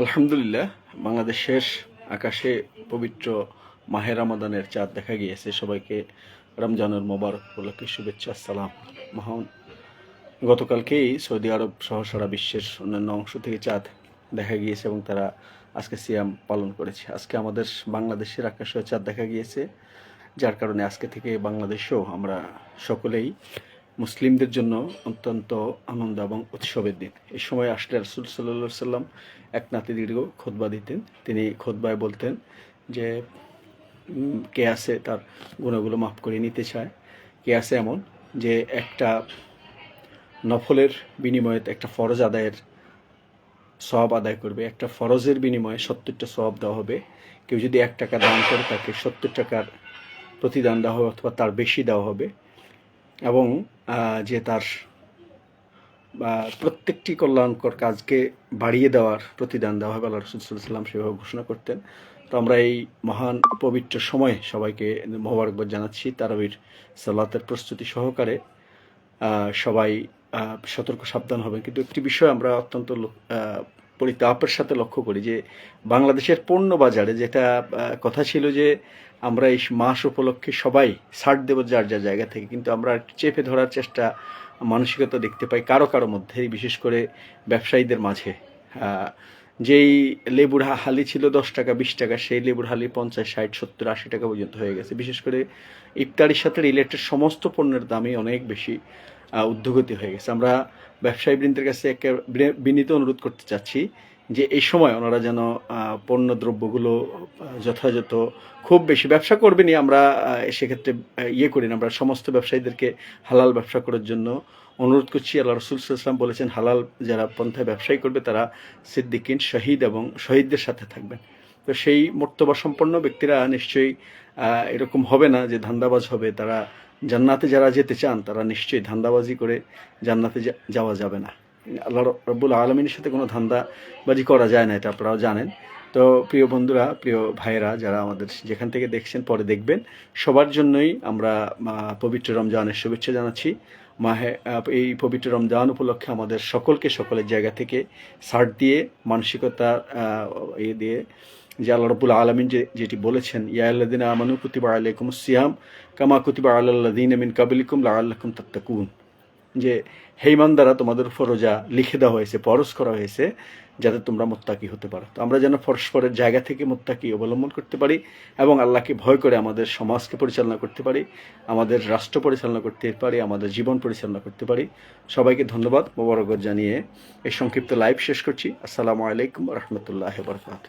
আলহামদুলিল্লাহ বাংলাদেশের আকাশে পবিত্র মাহের রমাদানের চাঁদ দেখা গিয়েছে। সবাইকে রমজানের মোবারক উপলক্ষে শুভেচ্ছা, সালাম। মহান, গতকালকেই সৌদি আরব সহ সারা বিশ্বের অন্যান্য অংশ থেকে চাঁদ দেখা গিয়েছে এবং তারা আজকে সিয়াম পালন করেছে। আজকে আমাদের বাংলাদেশের আকাশেও চাঁদ দেখা গিয়েছে, যার কারণে আজকে থেকে বাংলাদেশেও আমরা সকলেই মুসলিমদের জন্য অত্যন্ত আনন্দ এবং উৎসবের দিন। এই সময় আসলে রসুল সাল্লা সাল্লাম এক নাতি দীর্ঘ খোদবা দিতেন। তিনি খোদবায় বলতেন যে কে আছে তার গুণগুলো মাফ করে নিতে চায়? কে আছে এমন যে একটা নফলের বিনিময়ে একটা ফরজ আদায়ের সব আদায় করবে? একটা ফরজের বিনিময়ে সত্তরটা সব দেওয়া হবে। কেউ যদি এক টাকা দান করে তাকে সত্তর টাকার প্রতিদান দেওয়া হবে অথবা তার বেশি দেওয়া হবে। এবং যে তার প্রত্যেকটি কল্যাণকর কাজকে বাড়িয়ে দেওয়ার প্রতিদান দেওয়া হবে, আল্লাহ রসুল সেভাবে ঘোষণা করতেন। তো আমরা এই মহান পবিত্র সময়ে সবাইকে মোবারকবাদ জানাচ্ছি, তারাবির সালাতের প্রস্তুতি সহকারে। সবাই সতর্ক, সাবধান হবেন। কিন্তু একটি বিষয় আমরা অত্যন্ত পরিতাপের সাথে লক্ষ্য করি যে বাংলাদেশের পণ্য বাজারে যেটা কথা ছিল যে আমরা এই মাস উপলক্ষে সবাই ছাড় দেবো যার যার জায়গা থেকে, কিন্তু আমরা চেপে ধরার চেষ্টা মানসিকতা দেখতে পাই কারও কারও মধ্যে বিশেষ করে ব্যবসায়ীদের মাঝে। যেই লেবুর হালি ছিল দশ টাকা, বিশ টাকা, সেই লেবুর হালি পঞ্চাশ, ষাট, সত্তর, আশি টাকা পর্যন্ত হয়ে গেছে। বিশেষ করে ইফতারির সাথে রিলেটেড সমস্ত পণ্যের দামই অনেক বেশি। ঊর্ধ্বগতি হয়ে গেছে। আমরা ব্যবসায়ী বৃন্দের কাছে একটা বিনে- বিনীত অনুরোধ করতে চাচ্ছি যে এই সময় ওনারা যেন পণ্য দ্রব্যগুলো যথাযথ খুব বেশি ব্যবসা করবেনই আমরা সেক্ষেত্রে ইয়ে করি না। আমরা সমস্ত ব্যবসায়ীদেরকে হালাল ব্যবসা করার জন্য অনুরোধ করছি। আল্লাহ রসুল ইসলাম বলেছেন, হালাল যারা পন্থায় ব্যবসায়ী করবে তারা সিদ্দিকিন, শহীদ এবং শহীদদের সাথে থাকবেন। তো সেই মর্তবা সম্পন্ন ব্যক্তিরা নিশ্চয়ই এরকম হবে না যে ধান্দাবাজ হবে। তারা জান্নাতে যারা যেতে চান, তারা নিশ্চয়ই ধান্দাবাজি করে জান্নাতে যাওয়া যাবে না। আল্লাহ রব্বুল আলমিনের সাথে কোনো ধান্দাবাজি করা যায় না, এটা আপনারাও জানেন। তো প্রিয় বন্ধুরা, প্রিয় ভাইয়েরা, যারা আমাদের যেখান থেকে দেখছেন, পরে দেখবেন, সবার জন্যই আমরা পবিত্র রমজানের শুভেচ্ছা জানাচ্ছি। মাহে এই পবিত্র রমজান উপলক্ষে আমাদের সকলকে সকলের জায়গা থেকে সার্ট দিয়ে মানসিকতা ইয়ে দিয়ে যে আল্লাহ রবুল আলমিন যে, যেটি বলেছেন ইয়াল্লাদিন আমানু কুতিবা আলাইকুম সিয়াম, কামা কুতিবা আল্লাদিন মিন কাবিলিকুম লাআল্লাকুম তাত্তাকুন। যে হেইমান দ্বারা তোমাদের উপর লিখে দেওয়া হয়েছে পরশ করা হয়েছে, যাতে তোমরা মোত্তাকি হতে পারো। তো আমরা যেন পরস্পরের জায়গা থেকে মোত্তাকি অবলম্বন করতে পারি এবং আল্লাহকে ভয় করে আমাদের সমাজকে পরিচালনা করতে পারি, আমাদের রাষ্ট্র পরিচালনা করতে পারি, আমাদের জীবন পরিচালনা করতে পারি। সবাইকে ধন্যবাদ মোবারকত জানিয়ে এই সংক্ষিপ্ত লাইভ শেষ করছি। আসসালামু আলাইকুম রহমতুল্লাহ বরকাত